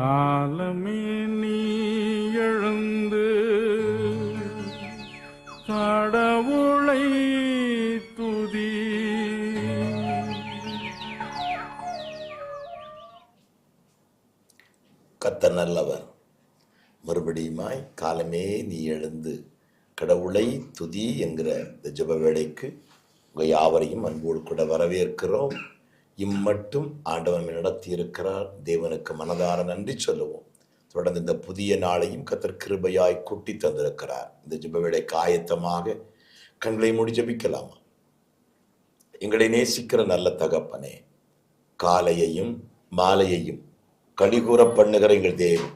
காலமே நீ எழுந்து கடவுளை துதி. கத்த நல்லவர். மறுபடியுமாய் காலமே நீ எழுந்து கடவுளை துதி என்கிற இந்த ஜெப உங்கள் யாவரையும் அன்போடு கூட வரவேற்கிறோம். இம்மட்டும் ஆண்டவன் நடத்தி இருக்கிறார் தேவனுக்கு மனதார நன்றி சொல்லுவோம். தொடர்ந்து இந்த புதிய நாளையும் கத்தர் கிருபையாய் கூட்டி தந்திருக்கிறார். இந்த ஜெப காயத்தமாக ஆயத்தமாக கண்களை மூடி ஜெபிக்கலாமா? எங்களை நேசிக்கிற நல்ல தகப்பனே காலையையும் மாலையையும் கழிகூற பண்ணுகிற எங்கள் தேவன்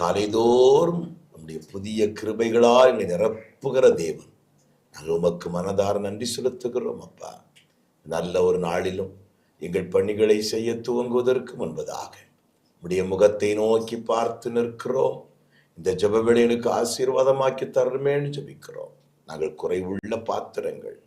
காலைதோறும் நம்முடைய புதிய கிருபைகளால் எங்களை நிரப்புகிற தேவன் நாங்கள் உமக்கு மனதார நன்றி செலுத்துகிறோம் அப்பா. நல்ல ஒரு நாளிலும் எங்கள் பணிகளை செய்ய துவங்குவதற்கு முன்பதாக உடைய முகத்தை நோக்கி பார்த்து நிற்கிறோம். இந்த ஜெபவேளை ஆசீர்வாதமாக்கி தரணுமேன்னு ஜபிக்கிறோம். நாங்கள் குறைவுள்ள பாத்திரங்கள்.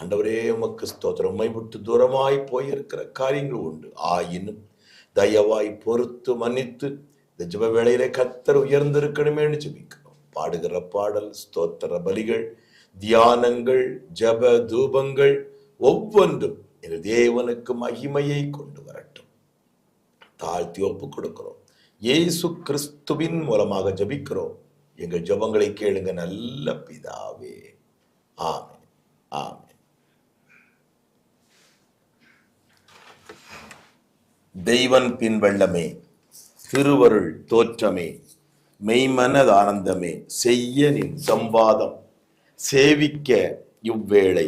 ஆண்டவரே உமக்கு ஸ்தோத்திரம். உம்மை விட்டு தூரமாய் போயிருக்கிற காரியங்கள் உண்டு. ஆயினும் தயவாய் பொறுத்து மன்னித்து இந்த ஜப வேளையிலே கத்தர் உயர்ந்திருக்கணுமேன்னு ஜபிக்கிறோம். பாடுகிற பாடல் ஸ்தோத்திர பலிகள் தியானங்கள் ஜெப தூபங்கள் ஒவ்வொன்றும் எங்கள் தேவனுக்கு மகிமையை கொண்டு வரட்டும். தாழ்த்தி ஒப்பு கொடுக்கிறோம். இயேசு கிறிஸ்துவின் மூலமாக ஜெபிக்கிறோம். எங்கள் ஜெபங்களை கேளுங்க நல்ல பிதாவே. ஆமே ஆமே தெய்வன் பின்வெள்ளமே திருவருள் தோற்றமே மெய்மனது ஆனந்தமே செய்ய நின் சம்பாதம் சேவிக்க இவ்வேளை.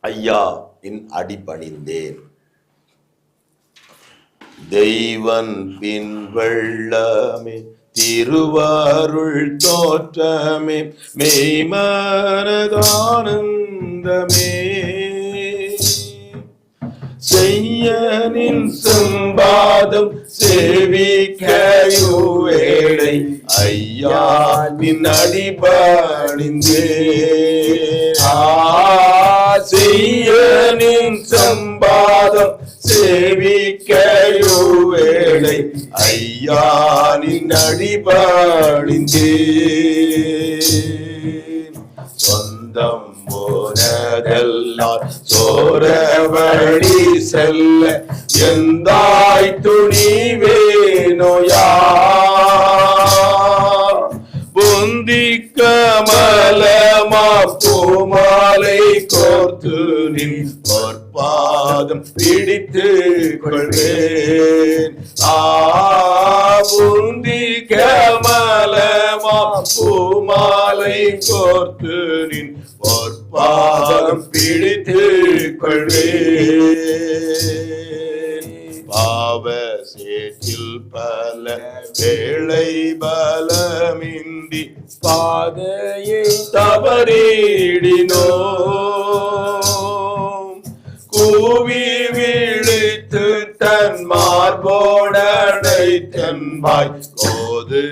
ஐயா பின் அடிபணிந்தேன். தெய்வன் பின் வெள்ளமே திருவாருள் தோற்றமே மெய்மனதானந்தமே. செய்யனின் செம்பாதம் சேவிக்கையோ வேளை ஐயா நின் அடிபணிந்தே செய்யனின் சம்பாதம் சேவிக்கையோ வேளை ஐயானின் அடிபாடிந்தே சொந்தம் போனதெல்லாம் சோரவழி செல்ல எந்தாய் துணி வேணோயா பொந்திக்க மலமா பூமாலை நின் பொற்பாதம் பிடித்து கொள்வேன். ஆ புந்தி கமலமா பூமாலை கோர்த்து நின் பொற்பாதம் பிடித்து கொள்வேன். பாவ சேற்றில் பல வேளை பலமின்றி பாதையை தவறிடினோ. கூவி விழித்து தன் மார்போடடை தன்பாய் கோது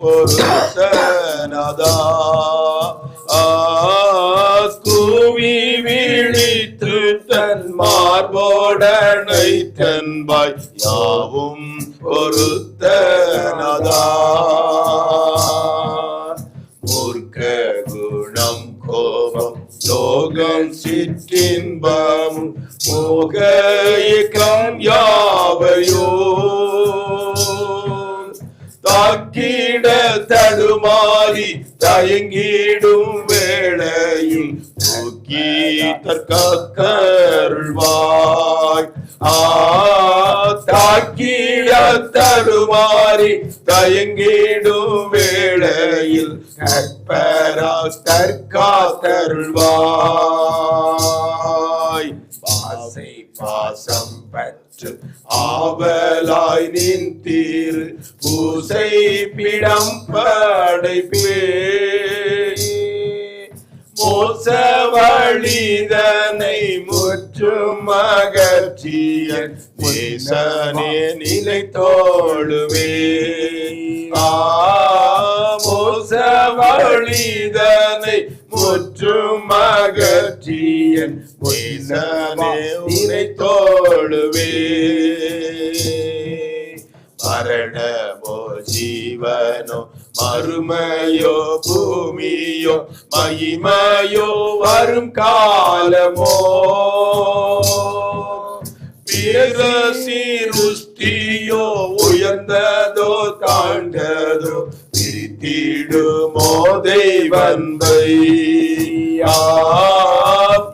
பொருத்தனதா. கூவி விழித்து தன் மார்போடனை தன்பாய் யாவும் பொருத்தனதா. மூர்க்க குணம் கோபம் லோகம் சிற்றின்பம் முகம் யாவையோ தாக்கிட தடுமாறி தயங்கிடும் வேளையில் தூக்கி தற்காக்கருள்வாய் ஆ தாக்கிட தடுமாறி தயங்கிடும் வேளையில் கற்பரா தற்காத்தருள்வாய். பாசை பாசம் பற்று ஆவலாய் நின்றீர் பூசை பிடம் படைப்பே மோச வழிதனை முற்றும் அகற்றியன் நேசனே நிலை தோழுவே. ஆ மோச வழிதனை முற்றும் அகற்றிய நேசனே நிலை தோழுவே மரணமோ ஜீவனோ மறுமையோ பூமியோ மகிமையோ வரும் காலமோ. சீருஷ்டியோ உயர்ந்ததோ தாழ்ந்ததோ பிரித்திடுமோ தெய்வந்தை.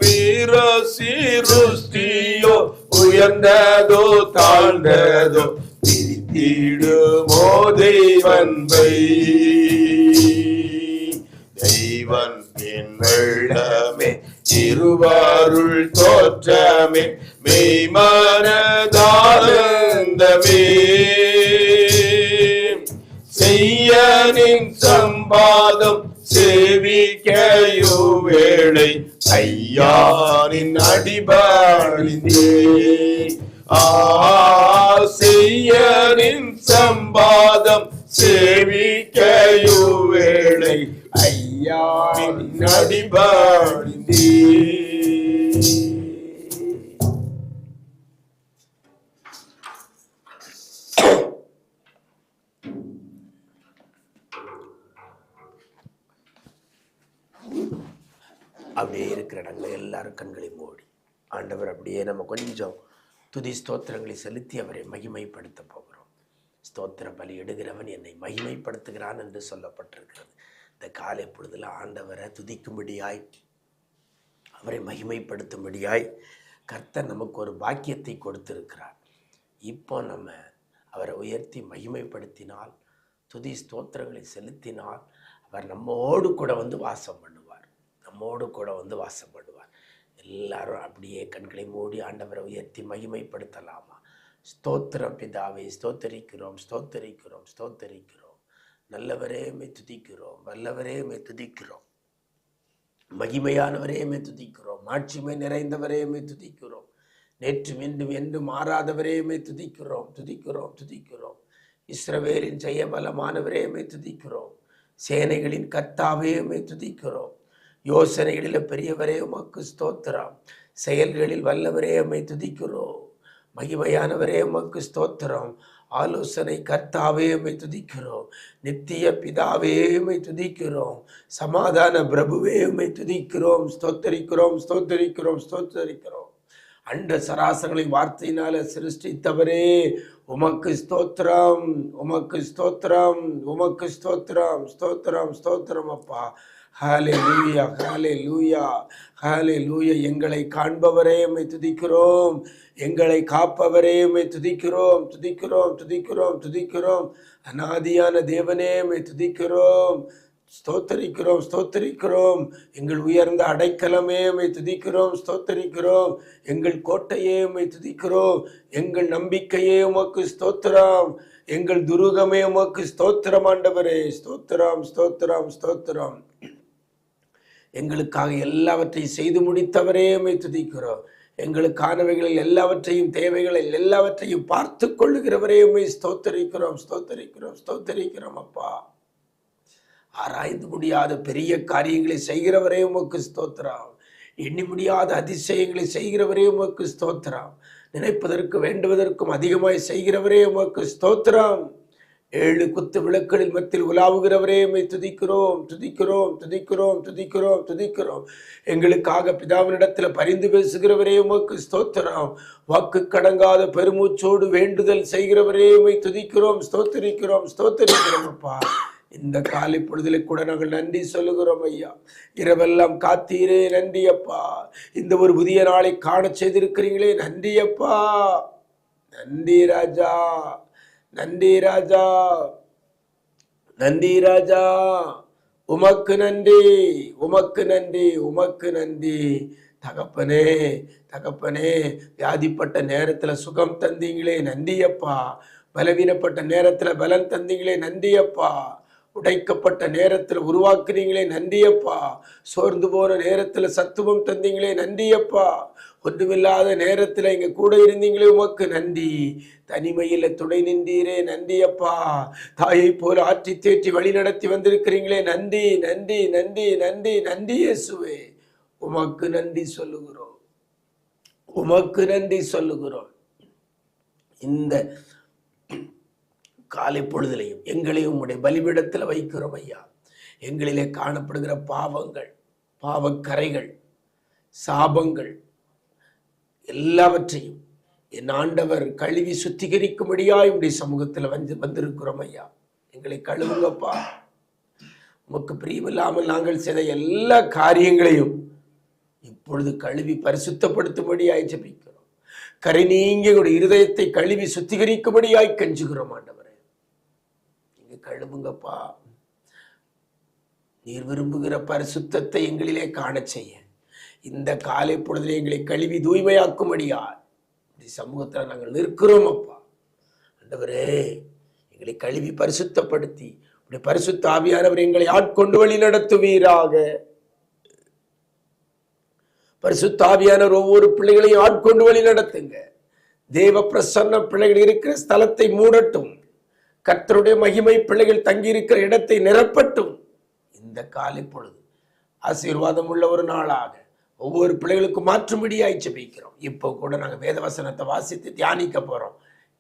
பிற சீருஷ்டியோ உயர்ந்ததோ தாழ்ந்ததோ பிரித்திடுமோ தெய்வன்பை தெய்வன் என் வெள்ளமே திருவாருள் தோற்றமே மெய்மனதானந்தமே. செய்யனின் சம்பாதம் சேவிக்கையோ வேளை ஐயானின் அடிபாடிந்தே ஆ செய்யனின் சம்பாதம் சேவிக்கையோ வேளை ஐயானின் அடிபாடிந்தே அப்படியே இருக்கிற இடங்களை எல்லாரும் கண்களையும் மூடி. ஆண்டவர் அப்படியே நம்ம கொஞ்சம் துதி ஸ்தோத்திரங்களை செலுத்தி அவரை மகிமைப்படுத்த போகிறோம். ஸ்தோத்திர பலி எடுகிறவன் என்னை மகிமைப்படுத்துகிறான் என்று சொல்லப்பட்டிருக்கிறது. இந்த காலை பொழுதில் ஆண்டவரை துதிக்கும்படியாய் அவரை மகிமைப்படுத்தும்படியாய் கர்த்தர் நமக்கு ஒரு பாக்கியத்தை கொடுத்திருக்கிறார். இப்போ நம்ம அவரை உயர்த்தி மகிமைப்படுத்தினால் துதி ஸ்தோத்திரங்களை செலுத்தினால் அவர் நம்மோடு கூட வந்து வாசம் பண்ணுவார். நம்மோடு கூட வந்து வாசம் பண்ணுவார் எல்லாரும் அப்படியே கண்களை மூடி ஆண்டவரை உயர்த்தி மகிமைப்படுத்தலாமா? ஸ்தோத்திரம் பிதாவை ஸ்தோத்தரிக்கிறோம் ஸ்தோத்தரிக்கிறோம் ஸ்தோத்தரிக்கிறோம். நல்லவரே துதிக்கிறோம் வல்லவரே துதிக்கிறோம். மகிமையானவரே துதிக்கிறோம் மாட்சிமை நிறைந்தவரையுமே துதிக்கிறோம். நேற்று மீண்டும் என்று மாறாதவரே துதிக்கிறோம் துதிக்கிறோம் துதிக்கிறோம். இஸ்ரவேலின் ஜெயபலமானவரே துதிக்கிறோம். சேனைகளின் கர்த்தாவையுமே துதிக்கிறோம். யோசனைகளில் பெரியவரே உமக்கு ஸ்தோத்திரம். செயல்களில் வல்லவரே அம்மை துதிக்கிறோம். மகிமையானவரே உமக்கு ஸ்தோத்திரம். ஆலோசனை கர்த்தாவே உம்மை துதிக்கிறோம். நித்திய பிதாவே உம்மை துதிக்கிறோம். சமாதான பிரபுவே உம்மை துதிக்கிறோம். ஸ்தோத்தரிக்கிறோம் ஸ்தோத்தரிக்கிறோம் ஸ்தோத்தரிக்கிறோம். அண்ட சராசரங்களை வார்த்தையினால சிருஷ்டித்தவரே உமக்கு ஸ்தோத்திரம். உமக்கு ஸ்தோத்திரம். உமக்கு ஸ்தோத்திரம். ஸ்தோத்திரம் ஸ்தோத்திரம் அப்பா. ஹாலே லூயா ஹாலே லூயா ஹாலே லூயா எங்களை காண்பவரே உம்மை துதிக்கிறோம். எங்களை காப்பவரே உம்மை துதிக்கிறோம் துதிக்கிறோம் துதிக்கிறோம் துதிக்கிறோம். அநாதியான தேவனே உம்மை துதிக்கிறோம். ஸ்தோத்தரிக்கிறோம் ஸ்தோத்தரிக்கிறோம். எங்கள் உயர்ந்த அடைக்கலமே உம்மை துதிக்கிறோம் ஸ்தோத்தரிக்கிறோம். எங்கள் கோட்டையே உம்மை துதிக்கிறோம். எங்கள் நம்பிக்கையே உமக்கு ஸ்தோத்திரம். எங்கள் துருகமே உமக்கு ஸ்தோத்திரம் ஆண்டவரே. ஸ்தோத்திரம் ஸ்தோத்திரம் ஸ்தோத்திரம். எங்களுக்காக எல்லாவற்றையும் செய்து முடித்தவரே துதிக்கிறோம். எங்களுக்கானவைகளில் எல்லாவற்றையும் தேவைகளில் எல்லாவற்றையும் பார்த்து கொள்ளுகிறவரே ஸ்தோத்தரிக்கிறோம் ஸ்தோத்தரிக்கிறோம் ஸ்தோத்தரிக்கிறோம் அப்பா. ஆராய்ந்து முடியாத பெரிய காரியங்களை செய்கிறவரே உமக்கு ஸ்தோத்திரம். எண்ணி முடியாத அதிசயங்களை செய்கிறவரே உமக்கு ஸ்தோத்திரம். நினைப்பதற்கு வேண்டுவதற்கும் அதிகமாய் செய்கிறவரே உமக்கு ஸ்தோத்திரம். ஏழு குத்து விளக்குகளின் மத்தியில் உலாவுகிறவரே உண்மை துதிக்கிறோம் துதிக்கிறோம் துதிக்கிறோம் துதிக்கிறோம் துதிக்கிறோம். எங்களுக்காக பிதாவினிடத்தில் பரிந்து பேசுகிறவரே உமக்கு ஸ்தோத்திரம். வாக்கு கடங்காத பெருமூச்சோடு வேண்டுதல் செய்கிறவரே உண்மை துதிக்கிறோம் ஸ்தோத்தரிக்கிறோம் ஸ்தோத்தரிக்கிறோம் அப்பா. இந்த காலை பொழுதிலே கூட நாங்கள் நன்றி சொல்லுகிறோம் ஐயா. இரவெல்லாம் காத்தீரே நன்றி அப்பா. இந்த ஒரு புதிய நாளை காண செய்திருக்கிறீங்களே நன்றி அப்பா. நன்றி ராஜா. நன்றி ராஜா. நன்றி ராஜா. உமக்கு நன்றி உமக்கு நன்றி உமக்கு நன்றி. தகப்பனே தகப்பனே வியாதிப்பட்ட நேரத்துல சுகம் தந்தீங்களே நன்றியப்பா. பலவீனப்பட்ட நேரத்துல பலன் தந்தீங்களே நன்றியப்பா. உடைக்கப்பட்ட நேரத்தில் உருவாக்குனீங்களே நன்றியப்பா. சோர்ந்து போன நேரத்தில் சத்துவம் தந்தீங்களே நன்றியப்பா. ஒன்றுமில்லாத நேரத்தில் எங்கள் கூட இருந்தீங்களே உமக்கு நன்றி. தனிமையில் துணை நின்றீரே நன்றியப்பா. தாயை போல ஆற்றி தேற்றி வழி நடத்தி வந்திருக்கிறீங்களே நன்றி நன்றி நன்றி நன்றி நன்றி இயேசுவே. உமக்கு நன்றி சொல்லுகிறோம். உமக்கு நன்றி சொல்லுகிறோம். இந்த காலை பொழுதிலையும் எங்களையும் உம்முடைய பலிபீடத்தில் வைக்கிறோம் ஐயா. எங்களிலே காணப்படுகிற பாவங்கள் பாவக்கரைகள் சாபங்கள் எல்லாவற்றையும் என் ஆண்டவர் கழுவி சுத்திகரிக்கும்படியா இப்படி சமூகத்தில் வந்து வந்திருக்கிறோம் ஐயா. எங்களை கழுவுங்கப்பா. உமக்கு பிரியமில்லாமல் நாங்கள் செய்த எல்லா காரியங்களையும் இப்பொழுது கழுவி பரிசுத்தப்படுத்தும்படியாய் ஜபிக்கிறோம். கரை நீங்கி உடைய இருதயத்தை கழுவி சுத்திகரிக்கும்படியாய் கெஞ்சுகிறோம் ஆண்டவரே. நீங்க கழுவுங்கப்பா. நீர் விரும்புகிற பரிசுத்தத்தை எங்களிலே காணச் செய்ய. இந்த காலை பொழுதிலே எங்களை கழுவி தூய்மையாக்கும்படியா இப்படி சமூகத்தில் நாங்கள் நிற்கிறோம் அப்பா. ஆண்டவரே எங்களை கழுவி பரிசுத்தப்படுத்தி இப்படி பரிசுத்த ஆவியானவர் எங்களை ஆட்கொண்டு வழி நடத்துவீராக. பரிசுத்த ஆவியானவர் ஒவ்வொரு பிள்ளைகளையும் ஆட்கொண்டு வழி நடத்துங்க. தேவ பிரசன்ன பிள்ளைகள் இருக்கிற ஸ்தலத்தை மூடட்டும். கர்த்தருடைய மகிமை பிள்ளைகள் தங்கியிருக்கிற இடத்தை நிரப்பட்டும். இந்த காலை பொழுது ஆசீர்வாதம் உள்ள ஒரு நாளாக ஒவ்வொரு பிள்ளைகளுக்கும் மாற்றும்படியாய் ஜெபிக்கிறோம். இப்போ கூட நாங்கள் வேத வசனத்தை வாசித்து தியானிக்க போகிறோம்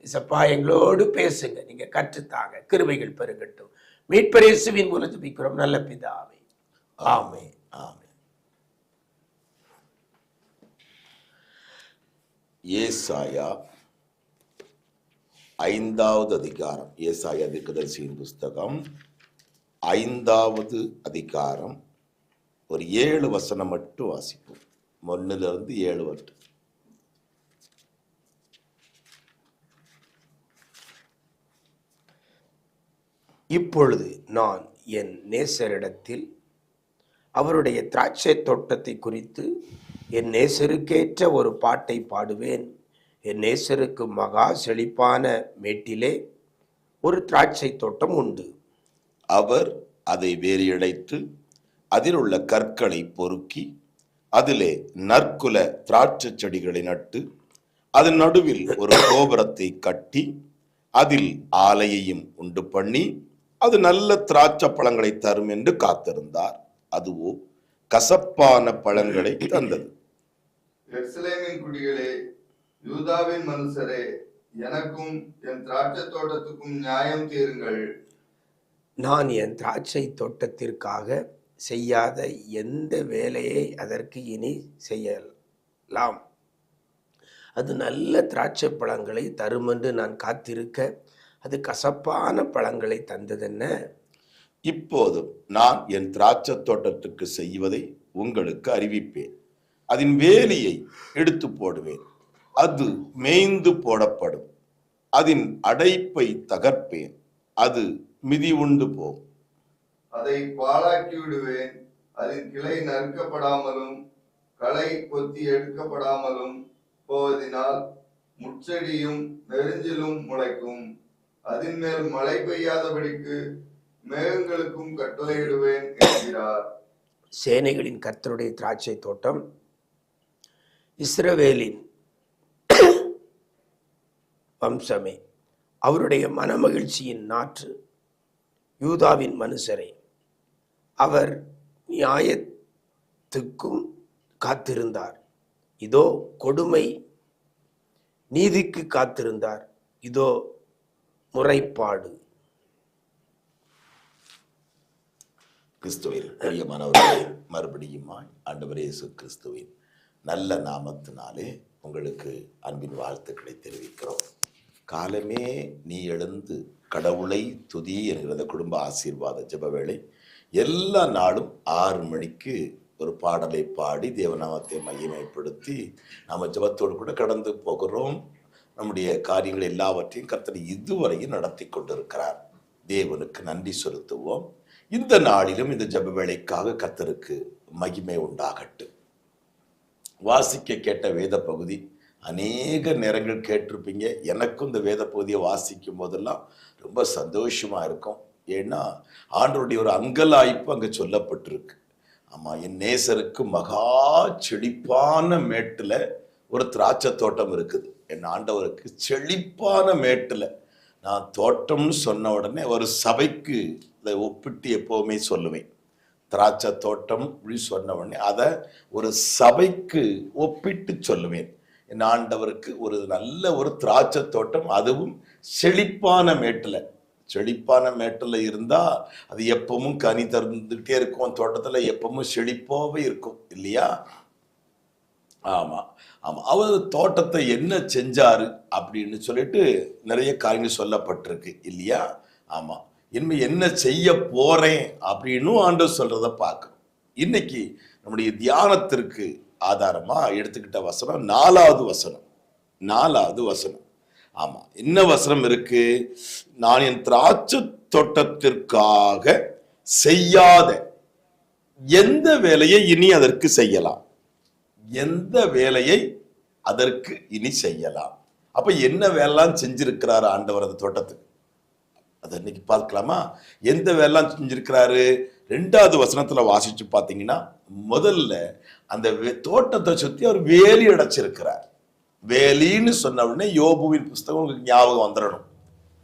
இசப்பா எங்களோடு பேசுங்க. நீங்கள் கற்றுத்தாங்க. கிருபைகள் பெருகட்டும் மீட்பரேசுவின் மூலம் ஜெபிக்கிறோம். நல்ல பிதாவே. ஆமே ஆமே ஏசாயா ஐந்தாவது அதிகாரம். ஏசாயா திக்கதரிசியின் புஸ்தகம். ஐந்தாவது அதிகாரம். ஒரு ஏழு வசனம் மட்டும் வாசி ஒன்னுல ஏழு வட்டம் இப்பொழுது நான் என் நேசரிடத்தில் அவருடைய திராட்சை தோட்டத்தை குறித்து என் நேசருக்கேற்ற ஒரு பாட்டை பாடுவேன். என் நேசருக்கு மகா செழிப்பான மேட்டிலே ஒரு திராட்சை தோட்டம் உண்டு. அவர் அதை வேரியடைத்து அதில் உள்ள கற்களை பொறுக்கி அதிலே நற்குல திராட்சை செடிகளை நட்டு அதன் நடுவில் ஒரு கோபுரத்தை கட்டி அதில் ஆலையையும் உண்டு பண்ணி அது நல்ல திராட்சை பழங்களை தரும் என்று காத்திருந்தார். அதுவோ கசப்பான பழங்களை தந்தது. யூதாவின் மனுஷரே எனக்கும் என் திராட்சை தோட்டத்துக்கும் நியாயம் தீருங்கள். நான் என் திராட்சை தோட்டத்திற்காக செய்யாத எந்த வேலையை அதற்கு இனி செய்யலாம். அது நல்ல திராட்சை பழங்களை தருமென்று நான் காத்திருக்க அது கசப்பான பழங்களை தந்ததென்ன? இப்போதும் நான் என் திராட்சை தோட்டத்துக்கு செய்வதை உங்களுக்கு அறிவிப்பேன். அதன் வேலியை எடுத்து போடுவேன். அது மேய்ந்து போடப்படும். அதன் அடைப்பை தகர்ப்பேன். அது மிதி உண்டு போகும் அதை பாழாக்கி விடுவேன் அதன் கிளை நறுக்கப்படாமலும் களை கொத்தி எடுக்கப்படாமலும் போவதினால் முச்செடியும் நெருஞ்சிலும் முளைக்கும். அதன் மேல் மழை பெய்யாதபடிக்கு மேகங்களுக்கும் கட்டளையிடுவேன் என்கிறார். சேனைகளின் கர்த்தருடைய திராட்சை தோட்டம். இஸ்ரவேலின் வம்சமே. அவருடைய மனமகிழ்ச்சியின் நாற்று யூதாவின் மனுஷரை அவர் நியாயத்துக்கும் காத்திருந்தார். இதோ கொடுமை நீதிக்கு காத்திருந்தார். இதோ முறைப்பாடு. கிறிஸ்துவில் பிரியமானவர்களே மறுபடியுமாய் ஆண்டவர் இயேசு கிறிஸ்துவின் நல்ல நாமத்தினாலே உங்களுக்கு அன்பின் வாழ்த்துக்களை தெரிவிக்கிறோம். காலமே நீ எழுந்து கடவுளை துதி என்கிற குடும்ப ஆசீர்வாத ஜப வேளை எல்லா நாளும் ஆறு மணிக்கு ஒரு பாடலை பாடி தேவநாமத்தை மையமைப்படுத்தி நாம் ஜெபத்தோடு கூட கடந்து போகிறோம். நம்முடைய காரியங்கள் எல்லாவற்றையும் கர்த்தர் இதுவரையும் நடத்தி கொண்டிருக்கிறார். தேவனுக்கு நன்றி செலுத்துவோம். இந்த நாளிலும் இந்த ஜப வேலைக்காக கர்த்தருக்கு மகிமை உண்டாகட்டும். வாசிக்க கேட்ட வேத பகுதி அநேக நேரங்கள் கேட்டிருப்பீங்க. எனக்கும் இந்த வேத பகுதியை வாசிக்கும் போதெல்லாம் ரொம்ப சந்தோஷமாக இருக்கும். ஏன்னா ஆண்டருடைய ஒரு அங்கலாய்ப்பு அங்கே சொல்லப்பட்டிருக்கு. ஆமாம் என் நேசருக்கு மகா செழிப்பான மேட்டில் ஒரு திராட்சை தோட்டம் இருக்குது. என் ஆண்டவருக்கு செழிப்பான மேட்டில். நான் தோட்டம்னு சொன்ன உடனே ஒரு சபைக்கு அதை ஒப்பிட்டு எப்போவுமே சொல்லுவேன். திராட்சை தோட்டம் அப்படின்னு சொன்ன உடனே அதை ஒரு சபைக்கு ஒப்பிட்டு சொல்லுவேன். என் ஆண்டவருக்கு ஒரு நல்ல ஒரு திராட்சை தோட்டம் அதுவும் செழிப்பான மேட்டில். செழிப்பான மேட்டில் இருந்தால் அது எப்பவும் கனி தந்துகிட்டே இருக்கும். தோட்டத்தில் எப்பவும் செழிப்பாகவே இருக்கும். இல்லையா? ஆமாம் ஆமாம் அவர் தோட்டத்தை என்ன செஞ்சார் அப்படின்னு சொல்லிட்டு நிறைய காரியங்கள் சொல்லப்பட்டிருக்கு. இல்லையா? ஆமாம் இனிமே என்ன செய்ய போகிறேன் அப்படின்னும் ஆண்டவர் சொல்கிறத பார்க்கணும். இன்னைக்கு நம்முடைய தியானத்திற்கு ஆதாரமாக எடுத்துக்கிட்ட வசனம் நாலாவது வசனம். நாலாவது வசனம். ஆமா என்ன வசனம் இருக்கு? நான் என் திராட்சை தோட்டத்திற்காக செய்யாத எந்த வேலையை இனி அதற்கு செய்யலாம்? எந்த வேலையை அதற்கு இனி செய்யலாம்? அப்ப என்ன வேலைலாம் செஞ்சிருக்கிறாரு ஆண்டவர் அந்த தோட்டத்துக்கு? அதை இன்னைக்கு பார்க்கலாமா? எந்த வேலைலாம் செஞ்சிருக்கிறாரு? ரெண்டாவது வசனத்துல வாசிச்சு பார்த்தீங்கன்னா முதல்ல அந்த வே- தோட்டத்தை சுத்தி அவர் வேலி அடைச்சிருக்கிறார். வேலின்னு சொன்ன உடனே யோபுவின் புஸ்தகம் உங்களுக்கு ஞாபகம் வந்துடணும்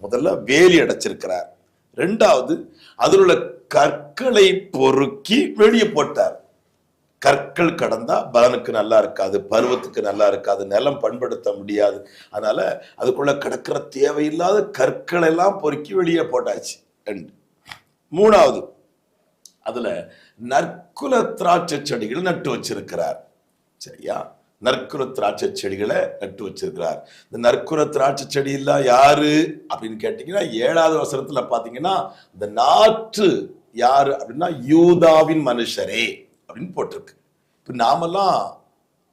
முதல்ல வேலி அடைச்சிருக்கிறார். ரெண்டாவது அதில் உள்ள கற்களை பொறுக்கி வெளியே போட்டார். கற்கள் கடந்தா பலனுக்கு நல்லா இருக்காது பருவத்துக்கு நல்லா இருக்காது நிலம் பண்படுத்த முடியாது. அதனால அதுக்குள்ள கிடக்கிற தேவையில்லாத கற்களை எல்லாம் பொறுக்கி வெளியே போட்டாச்சு. ரெண்டு. மூணாவது அதுல நற்குல திராட்சை செடிகள் நட்டு வச்சிருக்கிறார். சரியா? நற்குல திராட்சை செடிகளை நட்டு வச்சிருக்கிறார். இந்த நற்குல திராட்சை செடியெல்லாம் யாரு அப்படின்னு கேட்டீங்கன்னா ஏழாவது வசனத்துல பாத்தீங்கன்னா இந்த நாற்று யாரு அப்படின்னா யூதாவின் மனுஷரே அப்படின்னு போட்டிருக்கு. இப்ப நாமெல்லாம்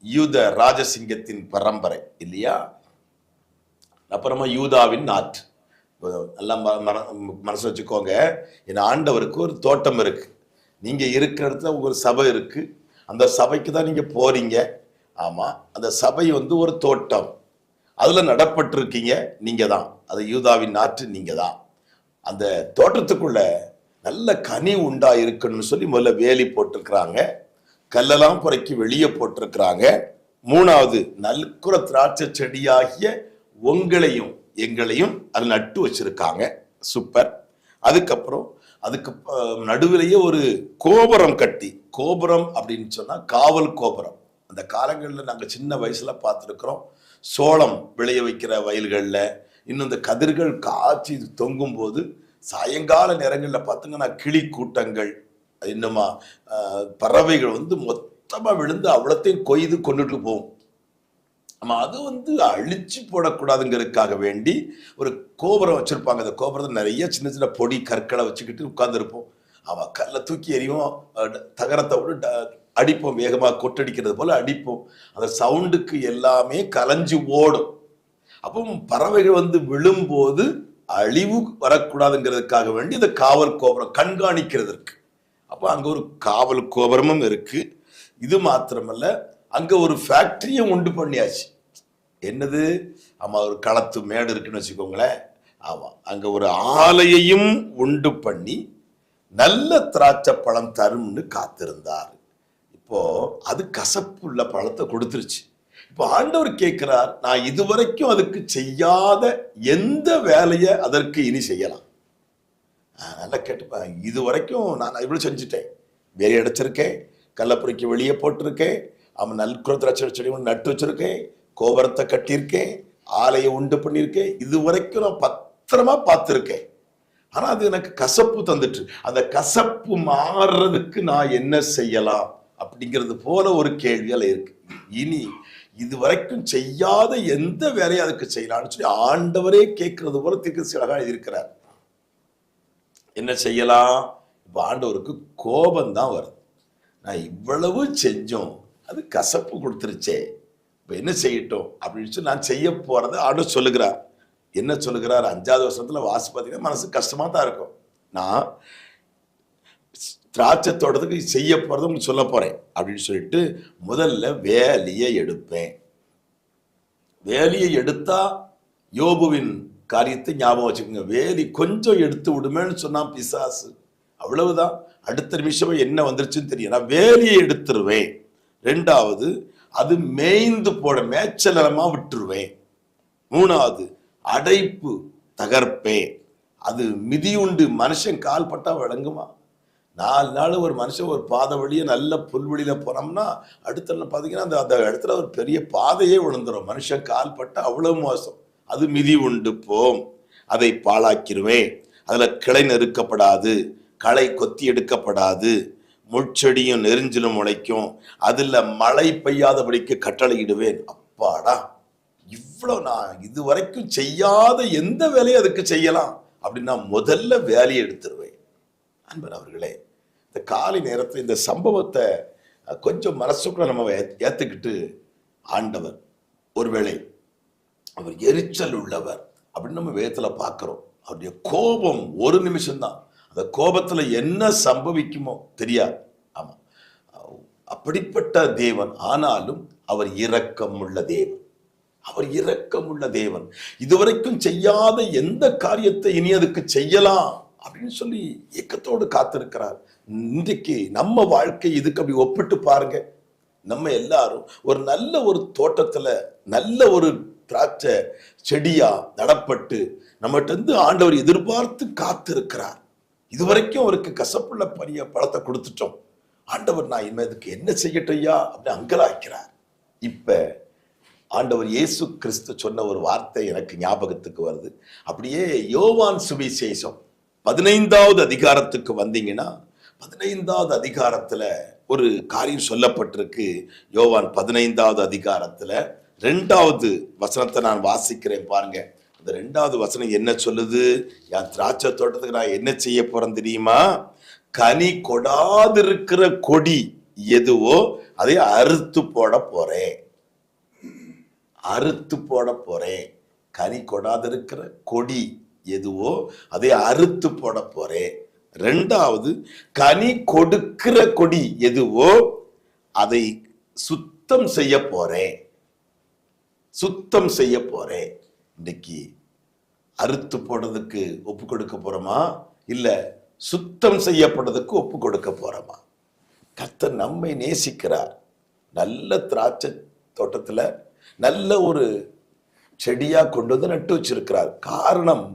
யூத ராஜசிங்கத்தின் பரம்பரை இல்லையா? அப்புறமா யூதாவின் நாற்று. நல்லா ம- மன- மனசு வச்சுக்கோங்க. என் ஆண்டவருக்கு ஒரு தோட்டம் இருக்கு. நீங்க இருக்கிற இடத்துல ஒரு சபை இருக்கு. அந்த சபைக்கு தான் நீங்க போறீங்க. ஆமா அந்த சபை வந்து ஒரு தோட்டம். அதுல நடப்பட்டிருக்கீங்க நீங்க தான் அது யூதாவின் நாற்று நீங்க தான் அந்த தோட்டத்துக்குள்ள நல்ல கனி உண்டா இருக்கணும்னு சொல்லி முதல்ல வேலி போட்டிருக்கிறாங்க. கல்லெல்லாம் குறைக்கி வெளியே போட்டிருக்கிறாங்க. மூணாவது நல்குற திராட்சை செடியாகிய உங்களையும் எங்களையும் அது நட்டு வச்சிருக்காங்க. சூப்பர். அதுக்கப்புறம் அதுக்கு நடுவிலேயே ஒரு கோபுரம் கட்டி. கோபுரம் அப்படின்னு சொன்னா காவல் கோபுரம். அந்த காலங்களில் நாங்கள் சின்ன வயசில் பார்த்துருக்குறோம். சோளம் விளைய வைக்கிற வயல்களில் இன்னும் இந்த கதிர்கள் காய்ச்சி தொங்கும் போது சாயங்கால நேரங்களில் பார்த்தீங்கன்னா கிளி கூட்டங்கள் இன்னுமா பறவைகள் வந்து மொத்தமாக விழுந்து அவ்வளோத்தையும் கொய்து கொண்டுட்டு போகும். நம்ம அது வந்து அழிச்சு போடக்கூடாதுங்கிறதுக்காக வேண்டி ஒரு கோபுரம் வச்சுருப்பாங்க. அந்த கோபுரத்தில் நிறைய சின்ன சின்ன பொடி கற்களை வச்சுக்கிட்டு உட்காந்துருப்போம் அவன் கல்லை தூக்கி எறியும் தகரத்தை விட ட- அடிப்போம் வேகமாக கொட்டடிக்கிறது போல அடிப்போம். அந்த சவுண்டுக்கு எல்லாமே கலைஞ்சு ஓடும். அப்போ பறவைகள் வந்து விழும்போது அழிவு வரக்கூடாதுங்கிறதுக்காக வேண்டி இந்த காவல் கோபுரம் கண்காணிக்கிறதுக்கு அப்போ அங்கே ஒரு காவல் கோபுரமும் இருக்குது இது மாத்திரமல்ல அங்கே ஒரு ஃபேக்ட்ரியும் உண்டு பண்ணியாச்சு. என்னது? ஆமாம் ஒரு களத்து மேடு இருக்குன்னு வச்சுக்கோங்களேன். ஆமாம் அங்கே ஒரு ஆலையையும் உண்டு பண்ணி நல்ல திராட்சை பழம் தரும்னு காத்திருந்தார். இப்போ அது கசப்புள்ள பழத்தை கொடுத்துருச்சு. இப்போ ஆண்டவர் கேட்கிறார் நான் இதுவரைக்கும் அதுக்கு செய்யாத எந்த வேலையை அதற்கு இனி செய்யலாம். நல்லா கேட்டுப்பேன் இது வரைக்கும் நான் இவ்வளோ செஞ்சுட்டேன். வேலி அடைச்சிருக்கேன் கள்ளப்புறைக்கு வெளியே போட்டிருக்கேன் அவன் நல்குற திராட்சை செடி ஒன்று நட்டு வச்சுருக்கேன் கோபுரத்தை கட்டியிருக்கேன் ஆலையை உண்டு பண்ணியிருக்கேன் இது வரைக்கும் நான் பத்திரமா பார்த்துருக்கேன். ஆனால் அது எனக்கு கசப்பு தந்துட்டு அந்த கசப்பு மாறுறதுக்கு நான் என்ன செய்யலாம்? அப்படிங்கிறது போல ஒரு கேள்வியால இருக்கு. இனி இது வரைக்கும் செய்யாத எந்த வேலையை அதுக்கு செய்யலாம்னு சொல்லி ஆண்டவரே கேட்கறது போல திருக்கசி அழகா இருக்கிறார் என்ன செய்யலாம்? இப்போ ஆண்டவருக்கு கோபம் தான் வருது. நான் இவ்வளவு செஞ்சோம் அது கசப்பு கொடுத்துருச்சே. இப்போ என்ன செய்யட்டும்? அப்படின்னு சொல்லி நான் செய்ய போறதை ஆண்டவர் சொல்லுகிறார். என்ன சொல்லுகிறார்? அஞ்சாவது வருஷத்துல வாசி பார்த்தீங்கன்னா மனசு கஷ்டமா தான் இருக்கும். நான் திராட்சை தோட்டத்துக்கு செய்ய போறதை உங்களுக்கு சொல்ல போகிறேன் அப்படின்னு சொல்லிட்டு முதல்ல வேலையை எடுப்பேன். வேலியை எடுத்தால் யோபுவின் காரியத்தை ஞாபகம் வச்சுக்கோங்க. வேலி கொஞ்சம் எடுத்து விடுமேன்னு சொன்னான் பிசாசு. அவ்வளவுதான். அடுத்த நிமிஷமே என்ன வந்துருச்சுன்னு தெரியும். நான் வேலியை எடுத்துருவேன். ரெண்டாவது அது மேய்ந்து போட மேய்ச்சலமா விட்டுருவேன். மூணாவது அடைப்பு தகர்ப்பேன். அது மிதியுண்டு மனுஷன் கால்பட்டால் விளங்குமா நாலு நாள் ஒரு மனுஷன் ஒரு பாதை வழியை நல்ல புல்வெளியில் போனோம்னா அடுத்த நாள் பார்த்தீங்கன்னா அந்த அந்த இடத்துல ஒரு பெரிய பாதையே விழுந்துரும். மனுஷன் கால் அவ்வளோ மோசம். அது மிதி உண்டு போம். அதை பாழாக்கிடுவேன் அதில் கிளை நெருக்கப்படாது. களை கொத்தி எடுக்கப்படாது. முட்செடியும் நெறிஞ்சிலும் முளைக்கும். அதில் மழை பெய்யாதபடிக்கு கட்டளையிடுவேன். அப்பாடா! இவ்வளோ நான் இது வரைக்கும் செய்யாத எந்த வேலையும் அதுக்கு செய்யலாம். அப்படின்னா முதல்ல வேலையை எடுத்துருவேன். அன்பன் அவர்களே இந்த காலை நேரத்தில் இந்த சம்பவத்தை கொஞ்சம் மனசுக்குள்ள நம்ம ஏத்- ஏத்துக்கிட்டு ஆண்டவர் ஒருவேளை அவர் எரிச்சல் உள்ளவர் அப்படின்னு நம்ம வேதத்துல பார்க்கிறோம். அவருடைய கோபம் ஒரு நிமிஷம்தான். அந்த கோபத்துல என்ன சம்பவிக்குமோ தெரியாது. ஆமா. அப்படிப்பட்ட தேவன் ஆனாலும் அவர் இரக்கம் உள்ள தேவன். அவர் இரக்கம் உள்ள தேவன். இதுவரைக்கும் செய்யாத எந்த காரியத்தை இனி அதுக்கு செய்யலாம்? அப்படின்னு சொல்லி ஏக்கத்தோடு காத்திருக்கிறார். இன்றைக்கு நம்ம வாழ்க்கை இதுக்கு அப்படி ஒப்பிட்டு பாருங்க. நம்ம எல்லாரும் ஒரு நல்ல ஒரு தோட்டத்துல நல்ல ஒரு திராட்சை செடியா நடப்பட்டு நம்மகிட்ட இருந்து ஆண்டவர் எதிர்பார்த்து காத்திருக்கிறார். இதுவரைக்கும் அவருக்கு கசப்புள்ள பரிய பழத்தை கொடுத்துட்டோம். ஆண்டவர் நான் இனிமே இதுக்கு என்ன செய்யட்டையா அப்படின்னு அங்கலாய்க்கிறார். இப்ப ஆண்டவர் இயேசு கிறிஸ்து சொன்ன ஒரு வார்த்தை எனக்கு ஞாபகத்துக்கு வருது. அப்படியே யோவான் சுவிசேஷம். பதினைந்தாவது அதிகாரத்துக்கு வந்தீங்கன்னா பதினைந்தாவது அதிகாரத்துல ஒரு காரியம் சொல்லப்பட்டிருக்கு. யோவான் பதினைந்தாவது அதிகாரத்துல ரெண்டாவது வசனத்தை நான் வாசிக்கிறேன் பாருங்க. அந்த ரெண்டாவது வசனம் என்ன சொல்லுது? என் திராட்சை தோட்டத்துக்கு நான் என்ன செய்ய போறேன் தெரியுமா? கனி கொடாதிருக்கிற கொடி எதுவோ அதை அறுத்து போட போறேன். அறுத்து போட போறேன். கனி கொடாதிருக்கிற கொடி எதுவோ அதை அறுத்து போட போறேன். ரெண்டாவது கனி கொடுக்கிற கொடி எதுவோ அதை சுத்தம் செய்ய போறேன். சுத்தம் செய்ய போறேன். இன்னைக்கு அறுத்து போடுறதுக்கு ஒப்பு கொடுக்க போறோமா? இல்ல சுத்தம் செய்யப்படுறதுக்கு ஒப்பு கொடுக்க போறோமா? கர்த்தர் நம்மை நேசிக்கிறார். நல்ல திராட்சை தோட்டத்தில் நல்ல ஒரு செடியாக கொண்டு வந்து நட்டு வச்சிருக்கிறார். காரணம்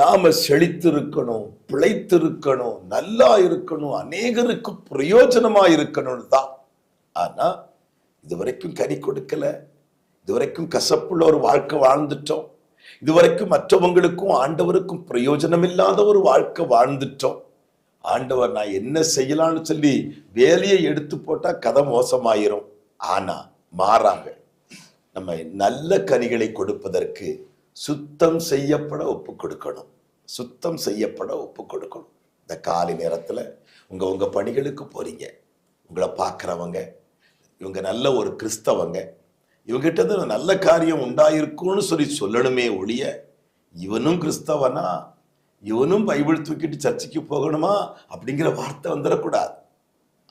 நாம செழித்திருக்கணும் பிழைத்திருக்கணும் நல்லா இருக்கணும் அநேகருக்கு பிரயோஜனமா இருக்கணும்னு தான். ஆனா இதுவரைக்கும் கனி கொடுக்கல. இதுவரைக்கும் கசப்புள்ள ஒரு வாழ்க்கை வாழ்ந்துட்டோம். இதுவரைக்கும் மற்றவங்களுக்கும் ஆண்டவருக்கும் பிரயோஜனம் இல்லாத ஒரு வாழ்க்கை வாழ்ந்துட்டோம். ஆண்டவர் நான் என்ன செய்யலாம்னு சொல்லி வேலையை எடுத்து போட்டால் கதை மோசமாயிரும். ஆனால் மாறாங்க. நம்ம நல்ல கனிகளை கொடுப்பதற்கு சுத்தம் செய்யப்பட ஒப்பு கொடுக்கணும். சுத்தம் செய்யப்பட ஒப்பு கொடுக்கணும். இந்த காலை நேரத்தில் உங்கள் உங்கள் பணிகளுக்கு போகிறீங்க உங்களை பார்க்குறவங்க இவங்க நல்ல ஒரு கிறிஸ்தவங்க இவங்கிட்ட தான் நல்ல காரியம் உண்டாயிருக்கும்னு சொல்லி சொல்லணுமே ஒழிய இவனும் கிறிஸ்தவனா? இவனும் பைபிள் தூக்கிட்டு சர்ச்சுக்கு போகணுமா? அப்படிங்கிற வார்த்தை வந்துடக்கூடாது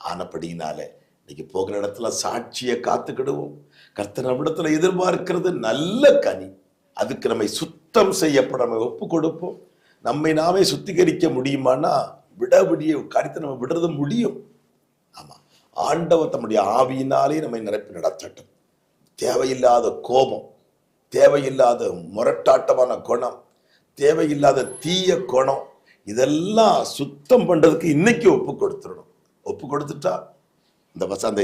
ஆனப்படினால இன்னைக்கு போகிற இடத்துல சாட்சியை காத்துக்கிடுவோம். கர்த்தர் நம்மிடத்துல எதிர்பார்க்கிறது நல்ல கனி. அதுக்கு நம்மை சுத்தம் செய்யப்பட நம்ம ஒப்பு கொடுப்போம் நம்மை நாமே சுத்திகரிக்க முடியுமானா? விட முடிய காரியத்தை நம்ம விடுறது முடியும். ஆமா. ஆண்டவர் தம்முடைய ஆவியினாலே நம்மை நிரப்பி நடத்தட்டும். தேவையில்லாத கோபம் தேவையில்லாத முரட்டாட்டமான குணம் தேவையில்லாத தீய குணம் இதெல்லாம் சுத்தம் பண்றதுக்கு இன்னைக்கு ஒப்பு கொடுத்துடணும் ஒப்பு கொடுத்துட்டா இந்த வச அந்த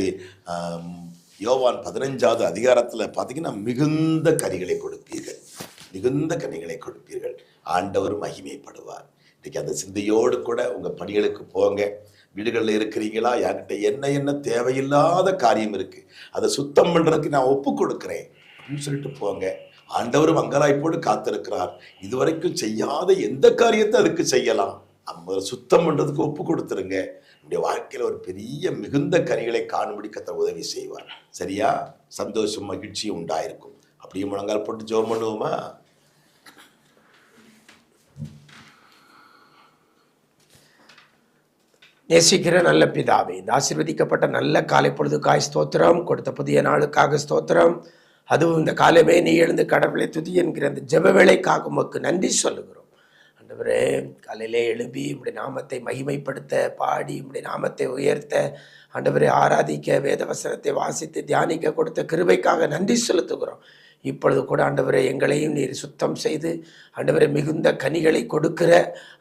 யோவான் பதினஞ்சாவது அதிகாரத்தில் பார்த்தீங்கன்னா மிகுந்த கனிகளை கொடுப்பீர்கள். மிகுந்த கனிகளை கொடுப்பீர்கள். ஆண்டவர் மகிமைப்படுவார். இன்றைக்கி அந்த சிந்தையோடு கூட உங்கள் பணிகளுக்கு போங்க. வீடுகளில் இருக்கிறீங்களா? யார்கிட்ட என்ன என்ன தேவையில்லாத காரியம் இருக்குது அதை சுத்தம் பண்ணுறதுக்கு நான் ஒப்பு கொடுக்குறேன். அப்படின்னு சொல்லிட்டு போங்க. ஆண்டவர் மங்களாய்ப்போடு காத்திருக்கிறார். இதுவரைக்கும் செய்யாத எந்த காரியத்தை அதுக்கு செய்யலாம்? நம்ம சுத்தம் பண்ணுறதுக்கு ஒப்பு கொடுத்துருங்க. நம்முடைய வாழ்க்கையில் ஒரு பெரிய மிகுந்த கனிகளை காணும்படி கத்த உதவி செய்வார். சரியா? சந்தோஷம் மகிழ்ச்சியும் உண்டாயிருக்கும். அப்படியே முழங்கால் போட்டு ஜோம் பண்ணுவோமா? நேசிக்கிற நல்ல பிதாவே இந்த ஆசிர்வதிக்கப்பட்ட நல்ல காலை பொழுதுக்காய் ஸ்தோத்திரம் கொடுத்த புதிய நாளுக்காக ஸ்தோத்திரம். அதுவும் இந்த காலமே நீ எழுந்து கடவுளை துதி என்கிற அந்த ஜெப வேலைக்காக உமக்கு நன்றி சொல்லுகிறோம். ஆண்டவரே காலையிலே எழுப்பி உடைய நாமத்தை மகிமைப்படுத்த பாடி உடைய நாமத்தை உயர்த்த ஆண்டவரை ஆராதிக்க வேத வசனத்தை வாசித்து தியானிக்க கொடுத்த கிருபைக்காக நன்றி செலுத்துகிறோம். இப்பொழுது கூட ஆண்டவரே எங்களையும் நீர் சுத்தம் செய்து ஆண்டவரே மிகுந்த கனிகளை கொடுக்கிற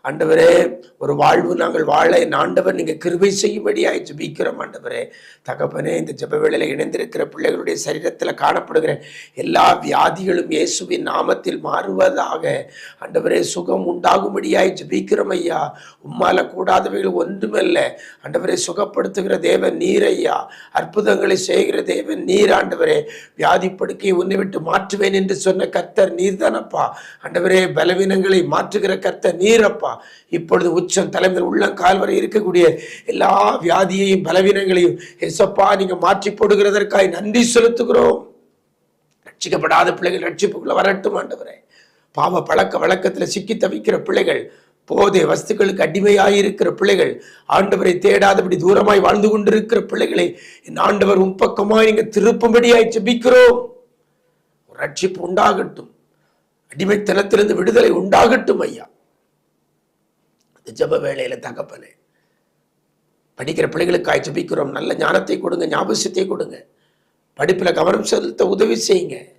ஆண்டவரே ஒரு வாழ்வு நாங்கள் வாழ என் ஆண்டவர் நீங்கள் கிருபை செய்யும்படியாய் ஜபிக்கிறோம் ஆண்டவரே. தகப்பனே இந்த ஜப வேளையில் இணைந்திருக்கிற பிள்ளைகளுடைய சரீரத்தில் காணப்படுகிற எல்லா வியாதிகளும் இயேசுவின் நாமத்தில் மாறுவதாக ஆண்டவரே சுகம் உண்டாகும்படியாய் ஜபிக்கிறோம் ஐயா. உம்மால கூடாதவைகள் ஒன்றுமல்ல. ஆண்டவரை சுகப்படுத்துகிற தேவன் நீர் ஐயா. அற்புதங்களை செய்கிற தேவன் நீர் ஆண்டவரே. வியாதி படுக்கையை உன்னை விட்டு மாற்றுவேன் என்று சொன்ன கர்த்தர் நீர்தானப்பா. ஆண்டவரே பலவீனங்களை மாற்றுகிற கர்த்தர் நீரப்பா. இப்பொழுது உச்சம் தலைமையில் உள்ளம் கால் வரை இருக்கக்கூடிய எல்லா வியாதியையும் பலவீனங்களையும் எசப்பா நீங்க மாற்றி போடுகிறதற்காய் நன்றி செலுத்துகிறோம். ரட்சிக்கப்படாத பிள்ளைகள் ரட்சிப்புக்குள்ள வரட்டும் ஆண்டவரே. பாவ பழக்க வழக்கத்துல சிக்கி தவிக்கிற பிள்ளைகள் போதை வஸ்துக்களுக்கு அடிமையாயிருக்கிற பிள்ளைகள் ஆண்டவரை தேடாதபடி தூரமாய் வாழ்ந்து கொண்டிருக்கிற பிள்ளைகளை என் ஆண்டவர் உம்பக்கமாய் நீங்க திருப்பும்படியாய் ஜெபிக்கிறோம். ரட்சிப்பு உண்டாகட்டும். அடிமைத்தனத்திலிருந்து விடுதலை உண்டாகட்டும் ஐயா. இந்த ஜெப வேலையில் தகப்பனே படிக்கிற பிள்ளைகளுக்காய் ஜபிக்கிறோம். நல்ல ஞானத்தை கொடுங்க ஞாபகத்தை கொடுங்க. படிப்பில் கவனம் செலுத்த உதவி செய்யுங்க.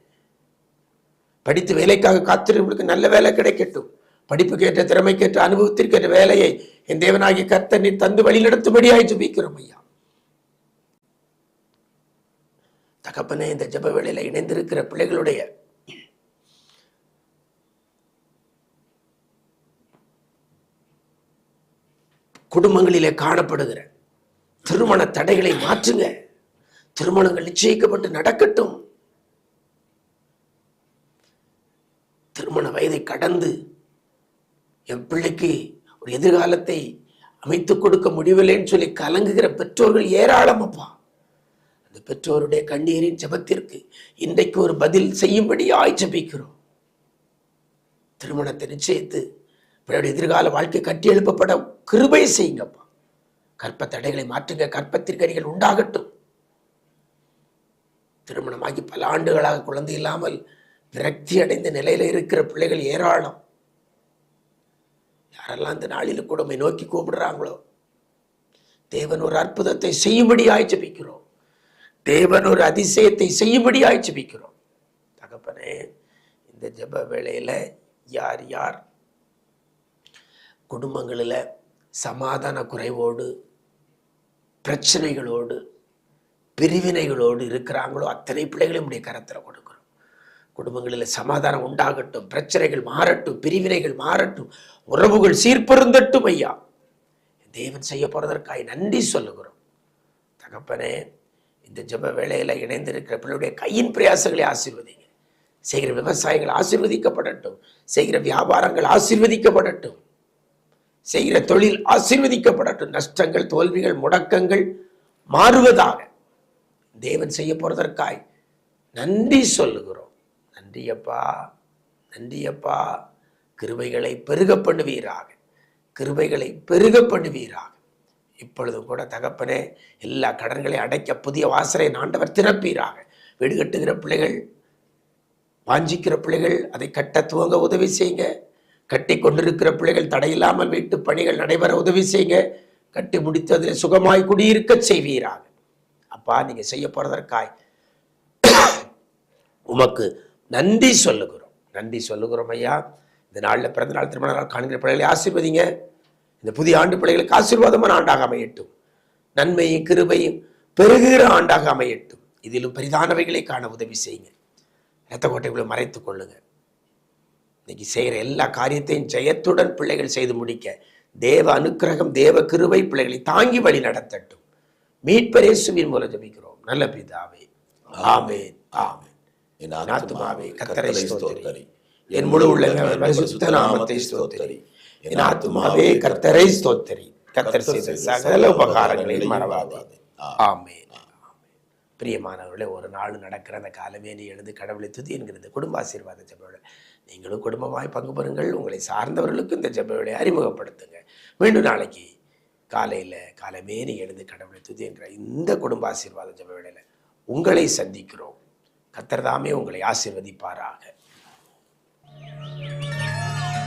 படித்து வேலைக்காக காத்திருப்பவர்களுக்கு நல்ல வேலை கிடைக்கட்டும். படிப்புக்கேற்ற திறமைக்கேற்ற அனுபவத்திற்கேற்ற வேலையை என் தேவனாகிய கர்த்தர் நீர் தந்து வழிநடத்தும்படியாய் ஜபிக்கிறோம் ஐயா. தகப்பனே இந்த ஜப வேளையில் இணைந்திருக்கிற பிள்ளைகளுடைய குடும்பங்களிலே காணப்படுகிற திருமண தடைகளை மாற்றுங்க. திருமணங்கள் நிச்சயிக்கப்பட்டு நடக்கட்டும். திருமண வயதை கடந்து என் பிள்ளைக்கு ஒரு எதிர்காலத்தை அமைத்துக் கொடுக்க முடியவில்லைன்னு சொல்லி கலங்குகிற பெற்றோர்கள் ஏராளம் அப்பா. அந்த பெற்றோருடைய கண்ணீரின் ஜெபத்திற்கு இன்றைக்கு ஒரு பதில் செய்யும்படி ஆய்ச்சபிக்கிறோம் திருமணத்தை நிச்சயித்து பிறருடைய எதிர்கால வாழ்க்கை கட்டி எழுப்பப்பட கிருபை செய்யுங்கப்பா. கற்ப தடைகளை மாற்றுங்க கற்பத்திற்கரிகள் உண்டாகட்டும். திருமணமாகி பல ஆண்டுகளாக குழந்தை இல்லாமல் விரக்தி அடைந்த நிலையில இருக்கிற பிள்ளைகள் ஏராளம். யாரெல்லாம் இந்த நாளில் கூட நோக்கி கூப்பிடுறாங்களோ தேவன் ஒரு அற்புதத்தை செய்யும்படி ஆய்ச்சபிக்கிறோம் தேவன் ஒரு அதிசயத்தை செய்யும்படியாய் ஜெபிக்கிறோம் தகப்பனே இந்த ஜெப வேளையில் யார் யார்? குடும்பங்களில் சமாதான குறைவோடு பிரச்சனைகளோடு பிரிவினைகளோடு இருக்கிறாங்களோ அத்தனை பிள்ளைகளையும் உடைய கரத்தில் கொடுக்குறோம். குடும்பங்களில் சமாதானம் உண்டாகட்டும் பிரச்சனைகள் மாறட்டும் பிரிவினைகள் மாறட்டும் உறவுகள் சீர்பொருந்தட்டும் ஐயா. தேவன் செய்ய போகிறதற்காக நன்றி சொல்லுகிறோம். தகப்பனே இந்த ஜப வேலையில் இணைந்திருக்கிற பிள்ளையுடைய கையின் பிரயாசங்களை ஆசீர்வதிங்க. செய்கிற விவசாயங்கள் ஆசீர்வதிக்கப்படட்டும். செய்கிற வியாபாரங்கள் ஆசீர்வதிக்கப்படட்டும். செய்கிற தொழில் ஆசீர்வதிக்கப்படட்டும். நஷ்டங்கள் தோல்விகள் முடக்கங்கள் மாறுவதாக தேவன் செய்ய போறதற்காய் நன்றி சொல்லுகிறோம். நன்றியப்பா நன்றியப்பா கிருபைகளை பெருக பண்ணுவீராக. கிருபைகளை பெருக பண்ணுவீராக. இப்பொழுது கூட தகப்பனே எல்லா கடன்களையும் அடைக்க புதிய வாசலை ஆண்டவர் திறப்பீராக. வீடு கட்டுகிற பிள்ளைகள் வாஞ்சிக்கிற பிள்ளைகள் அதை கட்ட துவங்க உதவி செய்யுங்க. கட்டி கொண்டிருக்கிற பிள்ளைகள் தடையில்லாமல் வீட்டு பணிகள் நடைபெற உதவி செய்யுங்க. கட்டி முடித்ததில் சுகமாய் குடியிருக்க செய்வீராக. அப்பா நீங்க செய்ய போறதற்காய் உமக்கு நன்றி சொல்லுகிறோம். நன்றி சொல்லுகிறோம் ஐயா. இந்த நாளில் பிறந்த நாள் திருமண நாள் காண்கிற பிள்ளைகளை ஆசிர்வதிங்க. இந்த புதிய ஆண்டு பிள்ளைகளுக்கு ஆசீர்வாதமான ஆண்டாக அமையட்டும். நன்மையும் கிருபையும் பெருகிற ஆண்டாக அமையட்டும். இதிலும் பெரிதானவைகளை காண உதவி செய்யுங்க இரத்த கோட்டைகளை மறைத்துக் கொள்ளுங்க. இன்னைக்கு செய்கிற எல்லா காரியத்தையும் ஜெயத்துடன் பிள்ளைகள் செய்து முடிக்க தேவ அனுக்கிரகம் தேவ கிருபை பிள்ளைகளை தாங்கி வழி நடத்தட்டும். மீட்பரேசுவின் மூலம் ஜபிக்கிறோம். நல்ல பிதாவே. ஆமேன். ஆமேன். என் என் ஆத்துமாவே ஸ்தோத்தரி. என் முழு உள்ள நாமத்தை என் ஆத்துமாவே கர்த்தரை ஸ்தோத்திரி. கர்த்தர் செய்த சகல உபகாரங்களையும் மறவாதே. ஆமென். பிரியமானவர்களே ஒரு நாள் நடக்கிற அந்த காலமே நீ எழுந்து கடவுளை துதி என்கிறது. குடும்ப ஆசீர்வாத ஜெபவேளை. நீங்களும் குடும்பமாய் பங்கு பெறுங்கள். உங்களை சார்ந்தவர்களுக்கு இந்த ஜெபவேளை அறிமுகப்படுத்துங்க. மீண்டும் நாளைக்கு காலையில் காலமே நீ எழுந்து கடவுளை துதி என்கிற இந்த குடும்ப ஆசீர்வாத ஜெபவேளையில் உங்களை சந்திக்கிறோம். கர்த்தர் தாமே உங்களை ஆசீர்வதிப்பாராக.